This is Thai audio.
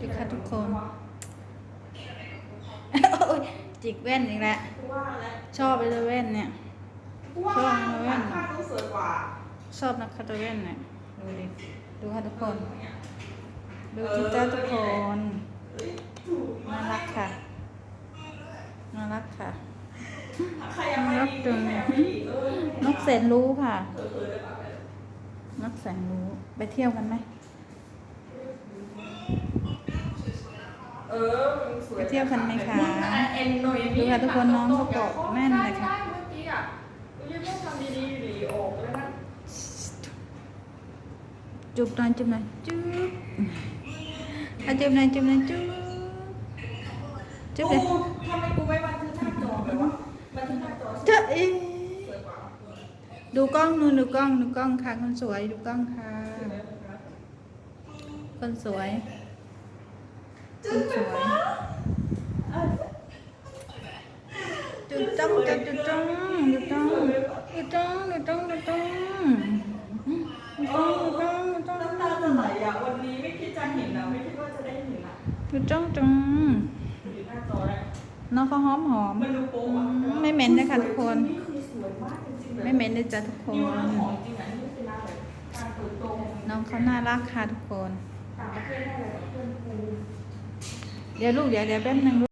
ดูค่ะทุกคนโอ้ยจิกแว่นอีกแล้วชอบไปเลยแว่นเนี่ยชอบนะแว่นข้างต้องสวยกว่าชอบนะคะตัวแว่นเนี่ยดูดิดูค่ะทุกคน ดูจิจ้าทุกคนน่ารักค่ะน่ารักค่ะใครยังไม่ดีใครยังไม่ดีเออนกแสนรู้ค่ะเออเออได้ปะนกแสนรู้ไปเที่ยวกันไหม เออมันสวยไปเที่ยวกันไหมคะมึงอ่เอ็นหน่อยดูค่ะทุกคนน้องเขาบอกแม่นเลยค่ะใช่เมื่อกี้อะกูยังไม่ทำดีๆหลีออกแล้วนะจุบหน่อยจุบหน่อยจุ๊บอะจุบหน่อยจุบหน่อยจุ๊บจุ๊บเลยกูทำไมกูไม่บันทึกหน้าจอเลยวะบันทึกหน้าจอเจ้าเอ๊ะสวยกว่าดูกล้องนู่นดูกล้องดูกล้องค่ะคนสวยดูกล้องค่ะคนสวย คนสวยจุดจ้องจุดจุดจ้องจุดจ้องจุดจ้องจุดจ้องจุดจ้องจุดจ้องจุดจ้องจุดจ้องน้ำตาจะไหลอะวันนี้ไม่คิดจะเห็นนะไม่คิดว่าจะได้เห็นอะจุดจ้องจ้องอยู่หน้าจอแล้วน้องเขาหอมหอมมันดูโป๊ะอะไม่เหม็นเลยค่ะทุกคนนี่คือสวยมากจริงเลยไม่เหม็นเลยจ้ะทุกคนี่างจริงอะนี่คือหน้าแบบการเปิดตัวขอน้องเขาน่ารักค่ะทุกคน เดี๋ยวลูกเดี๋ยวเดี๋ยวแป๊บนึง